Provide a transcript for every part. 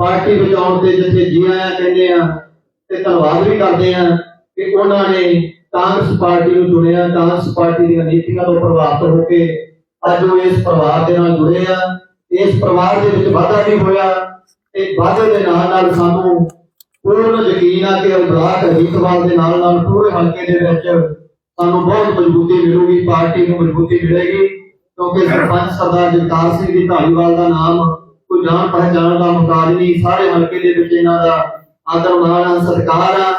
Party ਵਿੱਚ ਤੇ ਜਿੱਥੇ ਜੀ ਆਇਆਂ ਕਹਿੰਦੇ ਆ ਤੇ ਧੰਨਵਾਦ ਵੀ ਕਰਦੇ ਆ ਕਿ ਉਹਨਾਂ ਨੇ ਕਾਂਗਰਸ ਪਾਰਟੀ ਨੂੰ ਚੁਣਿਆ, ਕਾਂਗਰਸ ਪਾਰਟੀ ਦੀਆਂ ਨੀਤੀਆਂ ਤੋਂ ਪ੍ਰਭਾਵਿਤ ਹੋ ਕੇ ਅੱਜ ਉਹ ਇਸ ਪਰਿਵਾਰ ਦੇ ਨਾਲ ਜੁੜੇ ਆ। ਇਸ ਪਰਿਵਾਰ ਦੇ ਵਿੱਚ ਵਾਧਾ ਵੀ ਹੋਇਆ ਤੇ ਵਾਧੇ ਦੇ ਨਾਲ ਨਾਲ ਸਾਨੂੰ ਪੂਰਨ ਯਕੀਨ ਆ ਕਿ ਬਲਾਕ ਹਰੀਤਵਾਲ ਦੇ ਨਾਲ ਨਾਲ ਪੂਰੇ ਹਲਕੇ ਦੇ ਵਿੱਚ ਸਾਨੂੰ ਬਹੁਤ ਮਜ਼ਬੂਤੀ ਮਿਲੂਗੀ, ਪਾਰਟੀ ਨੂੰ ਮਜ਼ਬੂਤੀ ਮਿਲੇਗੀ ਕਿਉਂਕਿ ਸਰਪੰਚ ਸਰਦਾਰ ਜਗਤਾਰ ਸਿੰਘ ਦੀ ਧਾਲੀਵਾਲ ਦਾ ਨਾਮ ਕੋਈ ਜਾਣ ਪਹਿਚਾਣ ਦਾ ਮੁਤਾਜ ਨਹੀਂ, ਸਾਰੇ ਹਲਕੇ ਦੇ ਵਿੱਚ ਇਹਨਾਂ ਦਾ ਆਦਰ, ਮਾਣ ਆ ਸਤਿਕਾਰ ਆ।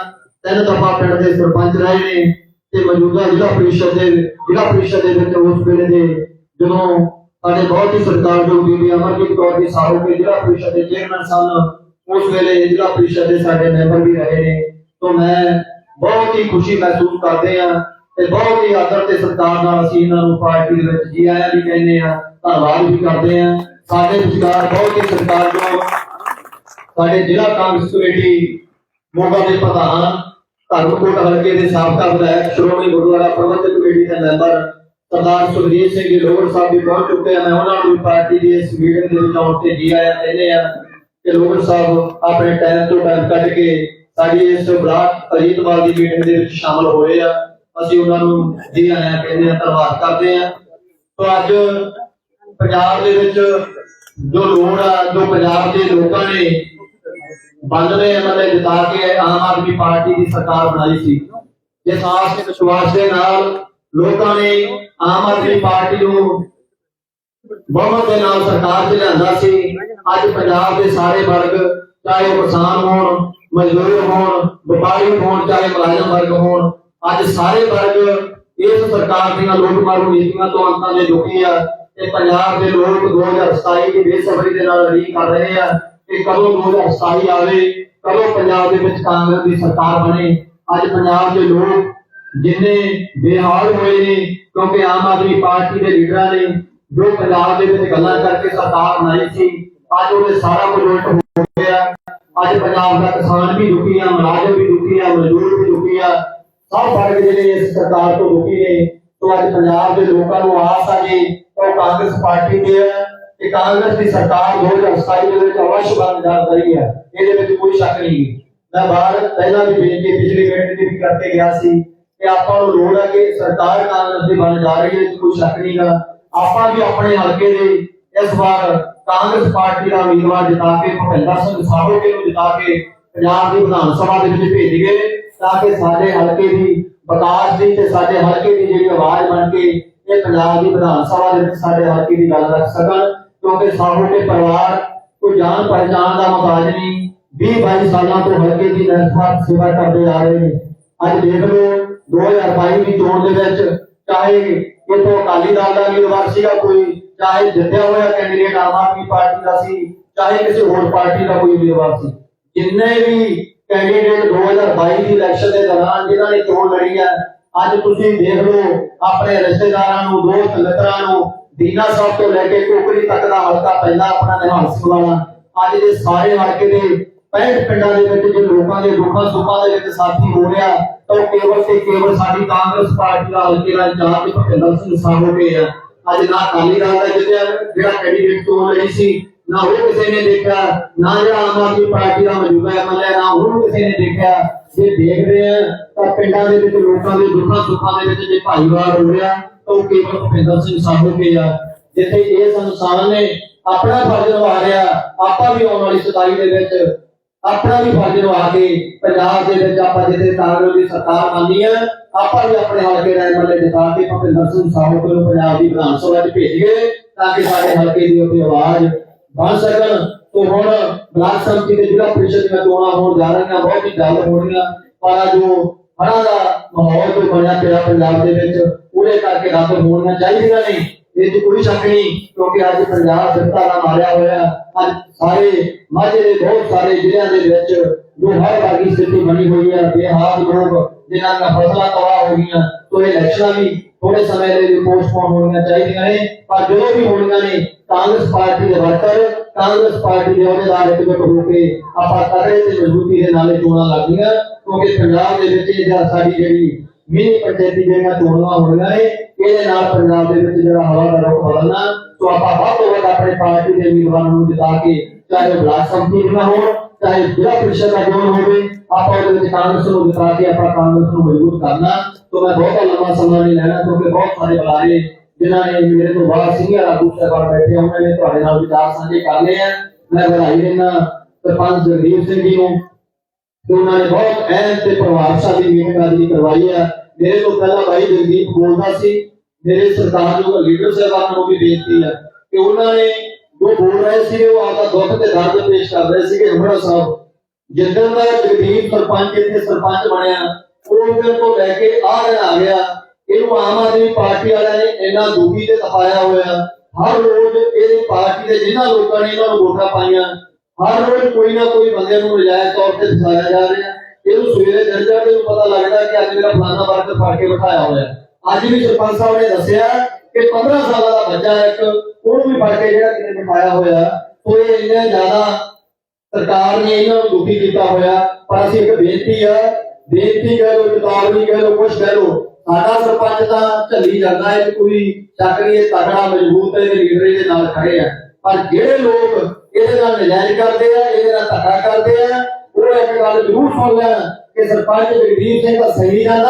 ਤਿੰਨ ਦਫਾ ਪਿੰਡ ਦੇ ਸਰਪੰਚ ਰਹੇ ਨੇ ਤੇ ਮੌਜੂਦਾ ਜ਼ਿਲ੍ਹਾ ਪ੍ਰੀਸ਼ਦ ਦੇ, ਜ਼ਿਲ੍ਹਾ ਪ੍ਰੀਸ਼ਦ ਦੇ ਵਿੱਚ ਉਸ ਵੇਲੇ ਦੇ ਜਦੋਂ ਸਾਡੇ ਬਹੁਤ ਹੀ ਸਰਕਾਰਯੋਗ ਬੀਬੀ ਅਮਰਜੀਤ ਕੌਰ ਜੀ ਸਾਹਿਬ ਕੇ ਜ਼ਿਲ੍ਹਾ ਪ੍ਰੀਸ਼ਦ ਦੇ ਚੇਅਰਮੈਨ ਸਨ, ਉਸ ਵੇਲੇ ਜ਼ਿਲ੍ਹਾ ਪ੍ਰੀਸ਼ਦ ਦੇ ਸਾਡੇ ਮੈਂਬਰ ਵੀ ਰਹੇ ਨੇ। ਤੋਂ ਮੈਂ ਬਹੁਤ ਹੀ ਖੁਸ਼ੀ ਮਹਿਸੂਸ ਕਰਦੇ ਆ ਤੇ ਬਹੁਤ ਹੀ ਆਦਰ ਤੇ ਸਤਿਕਾਰ ਨਾਲ ਅਸੀਂ ਇਹਨਾਂ ਨੂੰ ਪਾਰਟੀ ਦੇ ਵਿੱਚ ਜੀ ਆਇਆਂ ਵੀ ਕਹਿੰਦੇ ਆ ਧੰਨਵਾਦ ਵੀ ਕਰਦੇ ਆ ਸਾਡੇ ਵਿਚਕਾਰ ਬਹੁਤ ਹੀ ਸਤਿਕਾਰਯੋਗ ਸਾਡੇ ਜ਼ਿਲ੍ਹਾ ਕਾਂਗਰਸ ਕਮੇਟੀ ਮੋਗਾ ਦੇ ਪ੍ਰਧਾਨ ਧਰਮਕੋਟ ਹਲਕੇ ਦੇ ਸਾਬਕਾ ਵਿਧਾਇਕ ਸ਼੍ਰੋਮਣੀ ਗੁਰਦੁਆਰਾ ਪ੍ਰਬੰਧਕ ਕਮੇਟੀ ਦੇ ਮੈਂਬਰ ਸਰਦਾਰ ਸੁਖਜੀਤ ਸਿੰਘ ਲੋਹੜ ਸਾਹਿਬ ਵੀ ਪਹੁੰਚ ਚੁੱਕੇ ਆ ਉਹਨਾਂ ਨੂੰ ਪਾਰਟੀ ਦੀ ਇਸ ਮੀਟਿੰਗ ਦੇ ਵਿੱਚ ਆਉਣ ਤੇ ਜੀ ਆਇਆਂ ਕਹਿੰਦੇ ਆ ਕਿ ਲੋਹੜ ਸਾਹਿਬ ਆਪਣੇ ਟਾਈਮ ਤੋਂ ਟਾਈਮ ਕੱਢ ਕੇ ਸਾਡੀ ਇਸ ਬਲਾਕ ਅਜੀਤਵਾਲ ਦੀ ਮੀਟਿੰਗ ਦੇ ਵਿੱਚ ਸ਼ਾਮਲ ਹੋਏ ਆ। ਅਸੀਂ ਉਹਨਾਂ ਨੂੰ ਜੀ ਆਇਆਂ ਕਹਿੰਦੇ ਆ ਧੰਨਵਾਦ ਕਰਦੇ ਆ ਤੋਂ ਅੱਜ ਪੰਜਾਬ ਦੇ ਵਿੱਚ ਜੋ ਲੋੜ ਆ, ਜੋ ਪੰਜਾਬ ਦੇ ਲੋਕਾਂ ਨੇ ਬੰਦਵੇਂ ਐਮਐਲਏ ਜਿਤਾ ਕੇ ਆਮ ਆਦਮੀ ਪਾਰਟੀ ਦੀ ਸਰਕਾਰ ਬਣਾਈ ਸੀ। ਜਿਸ ਆਸ ਤੇ ਵਿਸ਼ਵਾਸ ਦੇ ਨਾਲ ਲੋਕਾਂ ਨੇ ਆਮ ਆਦਮੀ ਪਾਰਟੀ ਨੂੰ ਬਹੁਮਤ ਦੇ ਨਾਲ ਸਰਕਾਰ 'ਚ ਲਿਆਂਦਾ ਸੀ। ਅੱਜ ਪੰਜਾਬ ਦੇ ਸਾਰੇ ਵਰਗ, ਚਾਹੇ ਉਹ ਕਿਸਾਨ ਹੋਣ, ਮਜ਼ਦੂਰ ਹੋਣ, ਵਪਾਰੀ ਹੋਣ, ਚਾਹੇ ਮੁਲਾਜ਼ਮ ਵਰਗ ਹੋਣ, ਅੱਜ ਸਾਰੇ ਵਰਗ ਇਸ ਸਰਕਾਰ ਦੀਆਂ ਲੁੱਟ ਮਾਰੂ ਨੀਤੀਆਂ ਤੋਂ ਅੰਤਾਂ ਦੇ ਦੁਖੀ ਆ। ਤੇ ਪੰਜਾਬ ਦੇ ਲੋਕ 2027 ਦੀ ਬੇਸਬਰੀ ਦੇ ਨਾਲ ਉਡੀਕ ਕਰ ਰਹੇ ਆ ਕਿ ਕਦੋਂ 2027 ਆਵੇ, ਕਦੋਂ ਪੰਜਾਬ ਦੇ ਵਿੱਚ ਕਾਂਗਰਸ ਦੀ ਸਰਕਾਰ ਬਣੇ। ਅੱਜ ਪੰਜਾਬ ਦੇ ਲੋਕ ਜਿੰਨੇ ਬੇਹਾਲ ਹੋਏ ਨੇ, ਕਿਉਂਕਿ ਆਮ ਆਦਮੀ ਪਾਰਟੀ ਦੇ ਲੀਡਰਾਂ ਨੇ ਜੋ ਪੰਜਾਬ ਦੇ ਵਿੱਚ ਗੱਲਾਂ ਕਰਕੇ ਸਰਕਾਰ ਬਣਾਈ ਸੀ, ਅੱਜ ਉਹਦੇ ਸਾਰਾ ਕੁਝ ਉਲਟ ਹੋ ਗਿਆ। ਅੱਜ ਪੰਜਾਬ ਦਾ ਕਿਸਾਨ ਵੀ ਦੁਖੀ ਆ, ਮੁਲਾਜ਼ਮ ਵੀ ਦੁਖੀ ਆ, ਮਜ਼ਦੂਰ ਵੀ ਦੁਖੀ ਆ। ਸਭ ਵਰਗ ਜਿਹੜੇ ਇਸ ਸਰਕਾਰ ਤੋਂ ਦੁਖੀ ਨੇ, ਤੋਂ ਅੱਜ ਪੰਜਾਬ ਦੇ ਲੋਕਾਂ ਨੂੰ ਆਸ ਆ ਜੀ ਉਹ ਕਾਂਗਰਸ ਪਾਰਟੀ ਦੇ ਹੈ ਕਿ ਕਾਂਗਰਸ ਦੀ ਸਰਕਾਰ 2027 ਦੇ ਵਿੱਚ ਅਵਸ਼ ਬਣ ਜਾ ਹੈ। ਇਹਦੇ ਵਿੱਚ ਕੋਈ ਸ਼ੱਕ ਨਹੀਂ ਮੈਂ ਬਾਹਰ ਪਹਿਲਾਂ ਵੀ ਬੇਨਤੀ ਪਿਛਲੀ ਮੀਟਿੰਗ ਵੀ ਕਰਕੇ ਗਿਆ ਸੀ ਕਿ ਆਪਾਂ ਨੂੰ ਲੋੜ ਹੈ ਕਿ ਸਰਕਾਰ ਕਾਂਗਰਸ ਦੀ ਬਣ ਜਾ ਰਹੀ ਹੈ ਕੋਈ ਸ਼ੱਕ ਨਹੀਂਗਾ ਆਪਾਂ ਵੀ ਆਪਣੇ ਹਲਕੇ ਦੇ ਇਸ ਵਾਰ ਕਾਂਗਰਸ ਪਾਰਟੀ ਦਾ ਉਮੀਦਵਾਰ ਜਿਤਾ ਕੇ, ਭੁਪਿੰਦਰ ਸਿੰਘ ਸਾਹੋਕੇ ਨੂੰ ਜਿਤਾ ਕੇ ਪੰਜਾਬ ਦੀ ਵਿਧਾਨ ਸਭਾ ਦੇ ਵਿੱਚ ਭੇਜ ਗਏ ਤਾਂ ਕਿ ਸਾਡੇ ਹਲਕੇ ਦੀ ਵਿਕਾਸ ਦੀ ਤੇ ਸਾਡੇ ਹਲਕੇ ਦੀ ਜਿਹੜੀ ਆਵਾਜ਼ ਬਣ ਕੇ ਇਹ ਪੰਜਾਬ ਦੀ ਵਿਧਾਨ ਸਭਾ ਦੇ ਵਿੱਚ ਸਾਡੇ ਹਲਕੇ ਦੀ ਗੱਲ ਰੱਖ ਸਕਣ, ਕਿਉਂਕਿ ਸਾਹੋਕੇ ਪਰਿਵਾਰ, ਕੋਈ ਜਾਣ ਪਹਿਚਾਣ ਦਾ ਮੁਤਾਜ ਨਹੀਂ 20 22 ਸਾਲਾਂ ਤੋਂ ਹਲਕੇ ਦੀ ਨਿਰਸਵਾਰਥ ਸੇਵਾ ਕਰਦੇ ਆ ਰਹੇ ਨੇ। ਅੱਜ ਦੇਖ ਲਓ 2022 ਦੀ ਚੋਣ ਦੇ ਵਿੱਚ ਚਾਹੇ ਇਥੋਂ ਅਕਾਲੀ ਦਲ ਦਾ ਉਮੀਦਵਾਰ ਸੀਗਾ ਕੋਈ, ਚਾਹੇ ਜਿੱਤਿਆ ਹੋਇਆ ਕੈਂਡੀਡੇਟ ਆਮ ਆਦਮੀ ਪਾਰਟੀ ਦਾ ਸੀ, ਚਾਹੇ ਕਿਸੇ ਹੋਰ ਪਾਰਟੀ ਦਾ ਕੋਈ ਉਮੀਦਵਾਰ ਸੀ। ਜਿੰਨੇ ਵੀ ਕੈਂਡੀਡੇਟ 2022 ਦੀ ਇਲੈਕਸ਼ਨ ਦੇ ਦੌਰਾਨ ਜਿਨ੍ਹਾਂ ਨੇ ਚੋਣ ਲੜੀ ਹੈ ਅੱਜ ਤੁਸੀਂ ਦੇਖ ਲਓ ਆਪਣੇ ਰਿਸ਼ਤੇਦਾਰਾਂ ਨੂੰ, ਦੋਸਤ ਮਿੱਤਰਾਂ ਨੂੰ, ਦੀਨਾ ਸਾਹਿਬ ਤੋਂ ਲੈ ਕੇ ਕੋਕਰੀ ਤੱਕ ਦਾ ਹਲਕਾ ਪੈਂਦਾ ਆਪਣਾ ਨਿਹਾਲ ਸਿੰਘ ਵਾਲਾ। ਅੱਜ ਦੇ ਸਾਰੇ ਹਲਕੇ ਦੇ 65 ਪਿੰਡਾਂ ਦੇ ਵਿੱਚ ਜੇ ਲੋਕਾਂ ਦੇ ਦੁੱਖਾਂ ਸੁੱਖਾਂ ਦੇ ਵਿੱਚ ਸਾਥੀ ਹੋ ਰਿਹਾ, ਤਾਂ ਕੇਵਲ ਤੇ ਕੇਵਲ ਸਾਡੀ ਕਾਂਗਰਸ ਪਾਰਟੀ ਦਾ ਹਲਕੇ ਦਾ ਇੰਚਾਰਜ ਭੁਪਿੰਦਰ ਸਿੰਘ ਸਾਹੋਕੇ ਆ। ਅੱਜ ਨਾ ਅਕਾਲੀ ਦਲ ਦਾ ਜਿੱਤਿਆ, ਜਿਹੜਾ ਕੈਂਡੀਡੇਟ ਚੋਣ ਲੜੀ ਸੀ ਨਾ ਉਹ ਕਿਸੇ ਨੇ ਦੇਖਿਆ, ਨਾ ਜਿਹੜਾ ਆਮ ਆਦਮੀ ਪਾਰਟੀ ਦਾ ਮੌਜੂਦਾ ਐਮਐਲਏ ਨਾ ਉਹਨੂੰ ਕਿਸੇ ਨੇ ਦੇਖਿਆ। ਜੇ ਦੇਖਦੇ ਆ, ਤਾਂ ਪਿੰਡਾਂ ਦੇ ਵਿੱਚ ਲੋਕਾਂ ਦੇ ਦੁੱਖਾਂ ਸੁੱਖਾਂ ਦੇ ਵਿੱਚ ਜੇ ਭਾਈਵਾਲ ਹੋ ਰਿਹਾ ਤਾਂ ਉਹ ਕੇਵਲ ਭੁਪਿੰਦਰ ਸਿੰਘ ਸਾਹੋਕੇ ਆ। ਜਿੱਥੇ ਇਹ ਸੰਸਾਰ ਨੇ ਆਪਣਾ ਫਰਜ਼ ਨਿਭਾ ਰਿਹਾ ਆਪਾਂ ਵੀ ਆਉਣ ਵਾਲੀ 27 ਦੇ ਵਿੱਚ ਆਪਣਾ ਵੀ ਫਰਜ਼ ਨਿਭਾ ਕੇ ਪੰਜਾਬ ਦੇ ਵਿੱਚ ਆਪਾਂ ਜਿੱਥੇ ਕਾਂਗਰਸ ਦੀ ਸਰਕਾਰ ਬਣਨੀ ਹੈ ਆਪਾਂ ਵੀ ਆਪਣੇ ਹਲਕੇ ਦਾ ਐਮਐਲਏ ਜਿਤਾ ਕੇ ਭੁਪਿੰਦਰ ਸਿੰਘ ਸਾਹੋਕੇ ਨੂੰ ਪੰਜਾਬ ਦੀ ਵਿਧਾਨ ਸਭਾ 'ਚ ਭੇਜੀਏ, ਤਾਂ ਕਿ ਸਾਡੇ ਹਲਕੇ ਦੀ ਆਪਣੀ ਆਵਾਜ਼ ਬਣ ਸਕਣ ਤੋਂ ਹੁਣ ਬਲਾਕ ਸੰਮਤੀ ਦੇ ਜ਼ਿਲ੍ਹਾ ਪ੍ਰੀਸ਼ਦ ਦੀਆਂ ਚੋਣਾਂ ਹੋਣ ਜਾ ਰਹੀਆਂ, ਬਹੁਤ ਹੀ ਜਲਦ ਹੋਣੀਆਂ ਪਰ ਜੋ ਹੜ੍ਹਾਂ ਦਾ ਮਾਹੌਲ ਜੋ ਬਣਿਆ ਪਿਆ ਪੰਜਾਬ ਦੇ ਵਿੱਚ, ਉਹਦੇ ਕਰਕੇ ਰੱਦ ਹੋਣੀਆਂ ਚਾਹੀਦੀਆਂ ਨਹੀਂ ਇਹ 'ਚ ਕੋਈ ਸ਼ੱਕ ਨਹੀਂ, ਕਿਉਂਕਿ ਅੱਜ ਪੰਜਾਬ ਜਨਤਾ ਦਾ ਮਾਰਿਆ ਹੋਇਆ ਅੱਜ ਸਾਰੇ ਮਾਝੇ ਦੇ ਬਹੁਤ ਸਾਰੇ ਜ਼ਿਲ੍ਹਿਆਂ ਦੇ ਵਿੱਚ ਜੋ ਹਰ ਵਰਗੀ ਸਥਿਤੀ ਬਣੀ ਹੋਈ ਹੈ, ਬੇਹਾਲ ਲੋਕ ਜਿਨ੍ਹਾਂ ਦੀਆਂ ਫਸਲਾਂ ਤਬਾਹ ਹੋ ਗਈਆਂ ਤੋਂ ਇਲੈਕਸ਼ਨਾਂ ਵੀ ਥੋੜੇ ਸਮੇਂ ਲਈ ਪੋਸਟਪੋਨ ਹੋਣੀਆਂ ਚਾਹੀਦੀਆਂ ਨੇ, ਪਰ ਜਦੋਂ ਵੀ ਹੋਣੀਆਂ ਨੇ, ਕਾਂਗਰਸ ਪਾਰਟੀ ਦੇ ਵਰਕਰ, ਕਾਂਗਰਸ ਪਾਰਟੀ ਦੇ ਅਹੁਦੇਦਾਰ ਇਕਜੁੱਟ ਹੋ ਕੇ ਆਪਾਂ ਕਰੇ ਤੇ ਮਜ਼ਬੂਤੀ ਦੇ ਨਾਲ ਚੋਣਾਂ ਲੱਗਦੀਆਂ ਕਿਉਂਕਿ ਪੰਜਾਬ ਦੇ ਵਿੱਚ ਇਹ ਜਿਹੜਾ ਸਾਡੀ ਜਿਹੜੀ ਮਿਨੀ ਪੰਚਾਇਤੀ ਜਿਹੜੀਆਂ ਚੋਣਾਂ ਹੋਣੀਆਂ ਨੇ, ਇਹਦੇ ਨਾਲ ਪੰਜਾਬ ਦੇ ਵਿੱਚ ਜਿਹੜਾ ਹਵਾ ਦਾ ਰੁਖ ਬਦਲਣਾ ਤੋਂ ਆਪਾਂ ਵੱਧ ਤੋਂ ਵੱਧ ਆਪਣੇ ਪਾਰਟੀ ਦੇ ਉਮੀਦਵਾਰਾਂ ਨੂੰ ਜਿਤਾ ਕੇ ਚਾਹੇ ਬਲਾਕ ਸੰਮਤੀ ਦੀਆਂ ਹੋਣ چاہے ضلع پریشر کا جون ہوگی آپ کانگریس کو بتا کے اپنا کانگریس کو مضبوط کرنا۔ تو میں بہت لمبا سمجھ نہیں لینا کیونکہ بہت سارے بلارے جنہوں نے میرے تو بڑا بیٹھے تھوڑے نال وچار کر لے ہیں۔ میں دینا سرپنچ جگدیپ سنگھ جی ہوں۔ انہوں نے بہت اہم میٹنگ کروائی ہے۔ میرے تو پہلا بھائی جگدیپ بولتا سی، میرے سرکار جو لیڈر صاحب کو بھی ہے۔ کہ انہوں نے ਕਿ ਬੋਲ ਰਹੇ ਸੀ, ਉਹ ਆਪਦਾ ਦੁੱਖ ਤੇ ਦਰਦ ਪੇਸ਼ ਕਰ ਰਹੇ ਸੀਗੇ ਹਮਰਾ ਸਾਹਿਬ। ਜਿੱਦਣ ਦਾ ਜਗਦੀਪ ਸਰਪੰਚ ਇੱਥੇ ਸਰਪੰਚ ਬਣਿਆ, ਉਹ ਦਿਨ ਤੋਂ ਲੈ ਕੇ ਆ ਦਿਨ ਆ ਗਿਆ। ਇਹਨੂੰ ਆਮ ਆਦਮੀ ਪਾਰਟੀ ਵਾਲਿਆਂ ਨੇ ਇੰਨਾ ਦੁਖੀ ਤੇ ਤਪਾਇਆ ਹੋਇਆ। ਹਰ ਰੋਜ਼ ਇਹਦੀ ਪਾਰਟੀ ਦੇ ਜਿਨ੍ਹਾਂ ਲੋਕਾਂ ਨੇ ਇਹਨਾਂ ਨੂੰ ਵੋਟਾਂ ਪਾਈਆਂ, ਹਰ ਰੋਜ਼ ਕੋਈ ਨਾ ਕੋਈ ਬੰਦੇ ਨੂੰ ਨਜਾਇਜ਼ ਤੌਰ ਤੇ ਫਸਾਇਆ ਜਾ ਰਿਹਾ। ਇਹਨੂੰ ਸਵੇਰੇ ਜੰਜਾ ਤੇ ਪਤਾ ਲੱਗਦਾ ਕਿ ਅੱਜ ਮੇਰਾ ਫਲਾਣਾ ਵਰਕਰ ਫੜ ਕੇ ਬਿਠਾਇਆ ਹੋਇਆ। ਅੱਜ ਵੀ ਸਰਪੰਚ ਸਾਹਿਬ ਨੇ ਦੱਸਿਆ ਕਿ 15 ਸਾਲਾਂ ਦਾ ਬੱਚਾ ਇੱਕ, ਉਹਨੂੰ ਵੀ ਫੜ ਕੇ ਜਿਹੜਾ ਕਿਤੇ ਬਿਠਾਇਆ ਹੋਇਆ, ਉਹ ਇਹ ਇੰਨਾ ਜ਼ਿਆਦਾ ਸਰਕਾਰ ਨੇ ਇਹਨਾਂ ਨੂੰ ਦੁਖੀ ਕੀਤਾ ਹੋਇਆ, ਪਰ ਅਸੀਂ ਇੱਕ ਬੇਨਤੀ ਆ, ਬੇਨਤੀ ਕਹਿ ਲੋ ਚੇਤਾਵਨੀ ਕਹਿ ਲੋ ਕੁਛ ਕਹਿ ਲੋ ਸਾਡਾ ਸਰਪੰਚ ਤਾਂ ਝੱਲੀ ਜਾਂਦਾ ਹੈ ਕੋਈ ਚੱਕ ਨਹੀਂ ਤਗੜਾ ਮਜ਼ਬੂਤ ਹੈ ਤੇ ਲੀਡਰ ਇਹਦੇ ਨਾਲ ਖੜੇ ਆ। ਪਰ ਜਿਹੜੇ ਲੋਕ ਇਹਦੇ ਨਾਲ ਨਜਾਇਜ਼ ਕਰਦੇ ਆ, ਇਹਦੇ ਨਾਲ ਧੱਕਾ ਕਰਦੇ ਆ, ਉਹ ਇੱਕ ਗੱਲ ਜ਼ਰੂਰ ਸੁਣ ਲੈਣ ਕਿ ਸਰਪੰਚ ਜਗਦੀਪ ਸਿੰਘ ਤਾਂ ਸਹੀ ਜਾਂਦਾ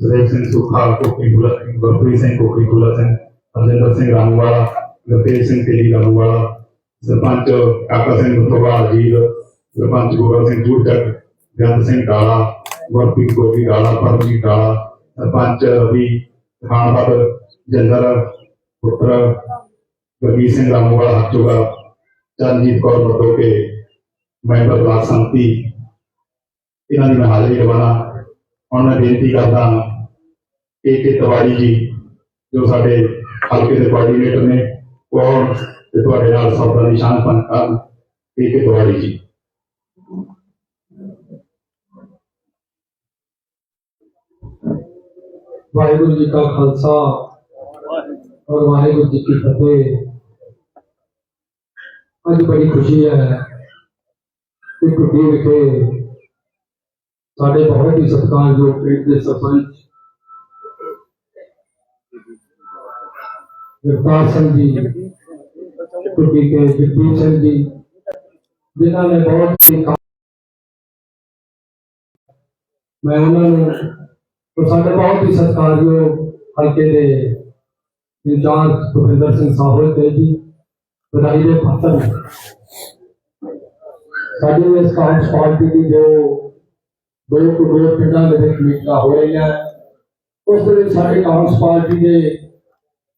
ਸੁਰੇਸ਼ ਸਿੰਘ ਸੁਖਾ ਕੋਕੀ ਸਿੰਘ, ਗੁਰਪ੍ਰੀਤ ਸਿੰਘ ਕੋਕੀ ਸਿੰਘ ਅਰਜਿੰਦਰ ਸਿੰਘ ਰਾਮਵਾਲਾ, ਗੁਰਤੇਜ ਸਿੰਘ ਤੇਲੀ ਰਾਮਵਾਲਾ, ਸਰਪੰਚ ਕਾਕਾ ਸਿੰਘ ਮੁਤਵਾਲ ਜੀ ਸਰਪੰਚ ਗੋਰਾ ਸਿੰਘ ਜੂੜਕ ਜੰਦ ਸਿੰਘ ਡਾਲਾ, ਗੁਰਪ੍ਰੀਤ ਗੋਗੀ ਡਾਲਾ, ਪਰਮਜੀਤ ਡਾਲਾ, ਸਰਪੰਚ ਰਵੀ ਖਾਨਪਤ ਜੰਦਰ, ਪੁੱਤਰ ਗੁਰਜੀਤ ਸਿੰਘ ਰਾਮਵਾਲਾ ਹੱਥੋਗਾ ਚਰਨਜੀਤ ਕੌਰ ਮਟੋਕੇ, ਮੈਂਬਰ ਬਲਾਕ ਸੰਮਤੀ। ਇਹਨਾਂ ਦੀ ਮੈਂ ਹਾਜ਼ਰੀ ਲਵਾਣਾ ਹੁਣ ਮੈਂ ਬੇਨਤੀ ਕਰਦਾ ਹਾਂ ਕਿ ਕੇ ਤਿਵਾੜੀ ਜੀ ਜੋ ਸਾਡੇ ਹਲਕੇ ਦੇ ਕੋਆਰਡੀਨੇਟਰ ਨੇ ਉਹ ਆਉਣ ਤੇ ਤੁਹਾਡੇ ਨਾਲ ਸਭ ਦਾ ਨਿਸ਼ਾਨ ਪਨ ਕਰਨ ਕੇ ਕੇ ਤਿਵਾੜੀ ਜੀ ਵਾਹਿਗੁਰੂ ਜੀ ਕਾ ਖਾਲਸਾ ਔਰ ਵਾਹਿਗੁਰੂ ਜੀ ਕੀ ਫਤਿਹ ਅੱਜ ਬੜੀ ਖੁਸ਼ੀ ਹੈ ਕਿ ਟੁੱਟੀ ਵਿਖੇ ਸਾਡੇ ਬਹੁਤ ਹੀ ਸਤਿਕਾਰਯੋਗ ਪਿੰਡ ਦੇ جگپال سنگھ جی کٹی کے جگدیپ سنگھ جی جنہوں نے بہت ہی میں انہوں نے اور سارے بہت ہی ستکارجو ہلکے دے انچارج بھوپندر سنگھ ساہل جی، دے جی بدائی دے پتر ساری اس کانگریس پارٹی کی جو دو ٹو دو پنڈا میٹنگ رہی ہیں، اس دن ساری کانگریس پارٹی کے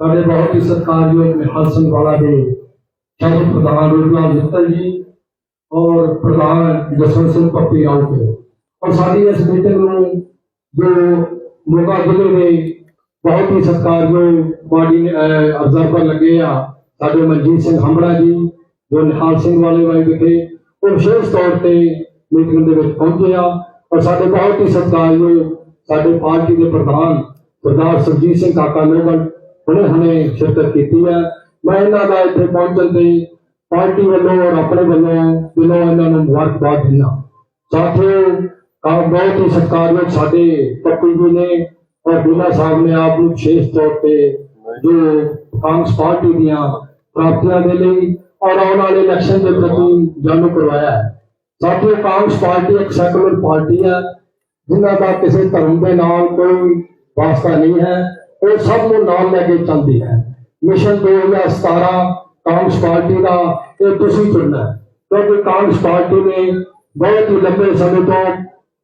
ਸਾਡੇ ਬਹੁਤ ਹੀ ਸਤਿਕਾਰਯੋਗ ਨਿਹਾਲ ਸਿੰਘ ਵਾਲਾ ਦੇ ਸ਼ਾਸਕ ਪ੍ਰਧਾਨ ਰੂਪਲਾਲ ਮਿੱਤਲ ਜੀ ਔਰ ਪ੍ਰਧਾਨ ਜਸਵੰਤ ਸਿੰਘ ਪੱਪੀ ਆਉਕੇ ਔਰ ਸਾਡੀ ਇਸ ਮੀਟਿੰਗ ਨੂੰ ਜੋ ਮੋਗਾ ਜ਼ਿਲ੍ਹੇ ਦੇ ਬਹੁਤ ਹੀ ਸਤਿਕਾਰਯੋਗ ਬਾਡੀ ਅਬਜ਼ਰਵਰ ਲੱਗੇ ਆ, ਸਾਡੇ ਮਨਜੀਤ ਸਿੰਘ ਹੰਬੜਾ ਜੀ, ਜੋ ਨਿਹਾਲ ਸਿੰਘ ਵਾਲੇ ਵਾਈ ਵਿਖੇ ਉਹ ਵਿਸ਼ੇਸ਼ ਤੌਰ ਤੇ ਮੀਟਿੰਗ ਦੇ ਵਿੱਚ ਪਹੁੰਚੇ ਆ। ਔਰ ਸਾਡੇ ਬਹੁਤ ਹੀ ਸਤਿਕਾਰਯੋਗ ਸਾਡੇ ਪਾਰਟੀ ਦੇ ਪ੍ਰਧਾਨ ਸਰਦਾਰ ਸੁਰਜੀਤ ਸਿੰਘ ਕਾਕਾ ਲੋਗਨ انہیں ہمیں شرکت کی ہے میں انہوں کا اتنے پہنچن سے پارٹی والوں اور اپنے والوں دلوں انہوں نے مبارکباد دینا۔ ساتھیوں بہت ہی ستکارمک سارے پپو جی نے اور ڈولا صاحب نے آپ وشیش طور پہ جو کانگریس پارٹی دیا پراپتیاں دے لی اور آنے والے الیکشن کے پرتی جانو کروایا ہے۔ ساتھیوں کانگریس پارٹی ایک سیکولر پارٹی ہے۔ جنہ کا کسی دھرم کے نام کوئی واسطہ نہیں ہے۔ ان سب کو نام لے کے چلتی ہے مشن دو یا ستارہ کانگریس پارٹی کا یہ تھی چننا ہے کیونکہ کانگریس پارٹی نے بہت ہی لمبے سمے تو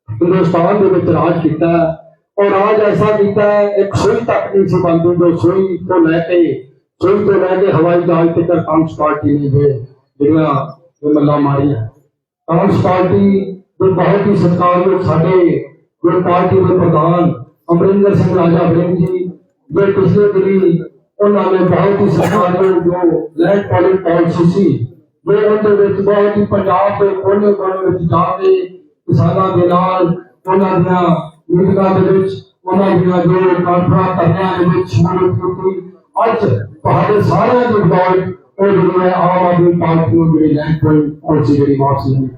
ہندوستان کے بچ راج کیتا ہے اور آج ایسا کیتا ہے ایک سوئی تک نہیں سی بنتی جو سوئی کو لے کے سوئی کو لے کے ہوائی جہاز تک کانگریس پارٹی نے جو جڑیاں ملا ماری ہے کانگریس پارٹی جو بہت ہی سرکار ستارمک سارے جو پارٹی کے پردھان امرندر سنگھ راجا بین جی یہ پچھلے بھی انہوں نے بہت ہی سرکار جو لینڈ پالی پالسی سی وہ اندر بہت ہی پنجاب کے کونے کونے میں جا کے کسانہ کے انہوں نے میٹنگوں دلچ انہوں نے جو کانفرا کرنے کے وچ چھوڑے پھوٹی آج پہلے سارے جو بہت اور جو میں عام آدمی پارٹی کو میری لینڈ پالی پالسی میری واپسی نہیں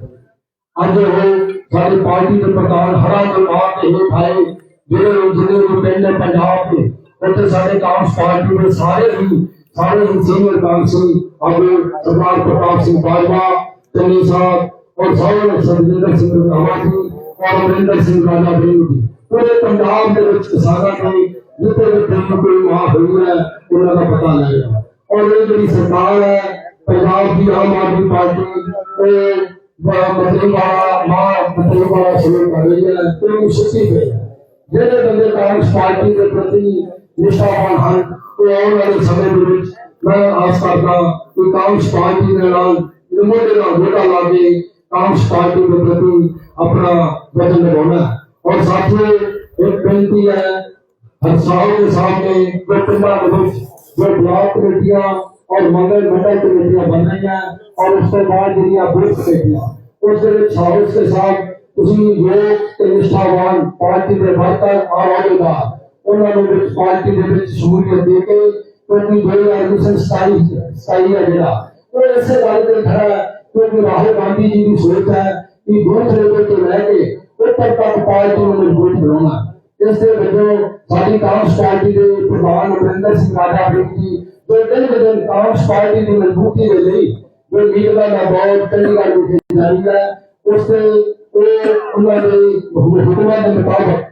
آج اج وہ ساری پارٹی کے پتار ہرا جو دربار کے ہیٹ آئے جہے نے پہلے پنجاب کے ਉੱਥੇ ਸਾਡੇ ਕਾਮਸ ਪਾਰਟੀ ਦੇ ਸਾਰੇ ਵੀ ਸਾਰੇ ਸੀਨੀਅਰ ਕਾਂਸਲ ਅਗਰ ਸਰਦਾਰ ਪ੍ਰਤਾਪ ਸਿੰਘ ਬਾਜਵਾ ਤੇਨੀ ਸਾਹਿਬ ਔਰ ਸਾਰੇ ਸਰਦਾਰ ਸਿੰਘ ਰਾਵਾ ਜੀ ਔਰ ਅਮਰਿੰਦਰ ਸਿੰਘ ਰਾਜਾ ਜੀ ਪੂਰੇ ਪੰਜਾਬ ਦੇ ਵਿੱਚ ਕਿਸਾਨਾਂ ਦੇ ਜਿੱਥੇ ਵੀ ਕੰਮ ਕੋਈ ਮਾਹ ਹੋਈ ਹੈ ਉਹਨਾਂ ਦਾ ਪਤਾ ਲੱਗਿਆ ਔਰ ਇਹ ਜਿਹੜੀ ਸਰਕਾਰ ਹੈ ਪੰਜਾਬ ਦੀ ਆਮ ਆਦਮੀ ਪਾਰਟੀ ਉਹ ਬੜਾ ਮਤਲਬ ਵਾਲਾ ਮਾਹ ਮਤਲਬ ਵਾਲਾ ਸ਼ੁਰੂ ਕਰ ਰਹੀ ਹੈ ਤੇ ਉਹ ਸ਼ਕਤੀ ਹੈ ਜਿਹੜੇ ਬੰਦੇ ਕਾਂਗਰਸ ਪਾਰਟੀ ਦੇ ਪ੍ਰਤੀ ਜਿਹੜੇ ਬੰਦੇ ਕਾਂਗਰਸ ਪਾਰਟੀ ਦੇ ਪ੍ਰਤੀ ਨਿਸ਼ਠਾਵਾਨ ਹਨ ਉਹ ਆਉਣ ਵਾਲੇ ਸਮੇਂ ਦੇ ਵਿੱਚ ਮੈਂ ਆਸ ਕਰਦਾ ਕਿ ਕਾਂਗਰਸ ਪਾਰਟੀ ਦੇ ਨਾਲ ਨਿਮੋੜੇ ਦਾ ਮੋਢਾ ਲਾ ਕੇ ਕਾਂਗਰਸ ਪਾਰਟੀ ਦੇ ਪ੍ਰਤੀ ਆਪਣਾ ਵਚਨ ਨਿਭਾਉਣਾ ਹੈ। ਔਰ ਸਾਥੀਓ ਇੱਕ ਬੇਨਤੀ ਹੈ ਹਰ ਸਾਲ ਦੇ ਸਾਹਮਣੇ ਜੋ ਪਿੰਡਾਂ ਦੇ ਵਿੱਚ ਜੋ ਬਲਾਕ ਕਮੇਟੀਆਂ ਔਰ ਮੰਗਲ ਮੰਡਲ ਕਮੇਟੀਆਂ ਬਣ ਰਹੀਆਂ ਔਰ ਉਸ ਤੋਂ ਬਾਅਦ ਜਿਹੜੀਆਂ ਬੂਥ ਕਮੇਟੀਆਂ ਉਸ ਦੇ ਵਿੱਚ ਸਾਹਸ ਦੇ ਸਾਥ ਤੁਸੀਂ ਲੋਕ ਤੇ ਨਿਸ਼ਠਾਵਾਨ ਪਾਰਟੀ ਦੇ ਵਰਕਰ ਔਰ ਅਹੁਦੇਦਾਰ ਉਹਨਾਂ ਨੂੰ ਵਿੱਚ ਪਾਰਟੀ ਦੇ ਵਿੱਚ ਸ਼ਮੂਲੀਅਤ ਦੇ ਕੇ ਕਿਉਂਕਿ 2027 ਸਤਾਈ ਹੈ ਜਿਹੜਾ, ਉਹ ਇਸੇ ਗੱਲ ਤੇ ਖੜਾ ਹੈ। ਕਿਉਂਕਿ ਰਾਹੁਲ ਗਾਂਧੀ ਜੀ ਦੀ ਸੋਚ ਹੈ ਕਿ ਬੂਥ ਲੈਵਲ ਤੋਂ ਲੈ ਕੇ ਉੱਪਰ ਤੱਕ ਪਾਰਟੀ ਨੂੰ ਮਜ਼ਬੂਤ ਬਣਾਉਣਾ। ਇਸ ਦੇ ਵਜੋਂ ਸਾਡੀ ਕਾਂਗਰਸ ਪਾਰਟੀ ਦੇ ਪ੍ਰਧਾਨ ਅਮਰਿੰਦਰ ਸਿੰਘ ਰਾਜਾ ਵੜਿੰਗ ਜੀ ਜੋ ਦਿਨ ਬ ਦਿਨ ਕਾਂਗਰਸ ਪਾਰਟੀ ਦੀ ਮਜ਼ਬੂਤੀ ਦੇ ਲਈ ਜੋ ਲੀਡਰਾਂ ਦਾ ਬਹੁਤ ਚੰਡੀਗੜ੍ਹ ਵਿਖੇ ਜਾਰੀ ਹੈ, ਉਸ ਤੇ ਉਹ ਉਹਨਾਂ ਦੇ ਹੁਕਮਾਂ ਦੇ ਮੁਤਾਬਕ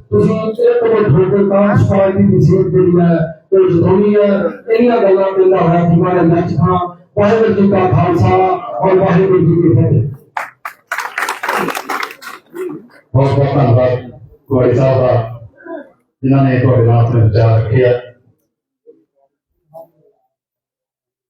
ਤੁਸੀਂ ਇੱਕ ਮਿੰਟ ਹੋ ਕੇ ਕਾਂਗਰਸ ਦੀ ਸੀਟ ਜਿਹੜੀ ਹੈ ਉਹ ਜਿਤਾਉਣੀ ਹੈ ਇਹਨਾਂ ਗੱਲਾਂ ਕਹਿੰਦਾ ਹੋਇਆ ਹੈ ਜਿਵੇਂ ਨੱਚ ਹਾਂ ਵਾਹਿਗੁਰੂ ਜੀ ਕਾ ਖਾਲਸਾ ਔਰ ਵਾਹਿਗੁਰੂ ਜੀ ਕੀ ਫਤਿਹ ਬਹੁਤ ਬਹੁਤ ਧੰਨਵਾਦ ਕੁਆਰੀ ਸਾਹਿਬ ਦਾ, ਜਿਨ੍ਹਾਂ ਨੇ ਤੁਹਾਡੇ ਨਾਲ ਆਪਣੇ ਵਿਚਾਰ ਰੱਖੇ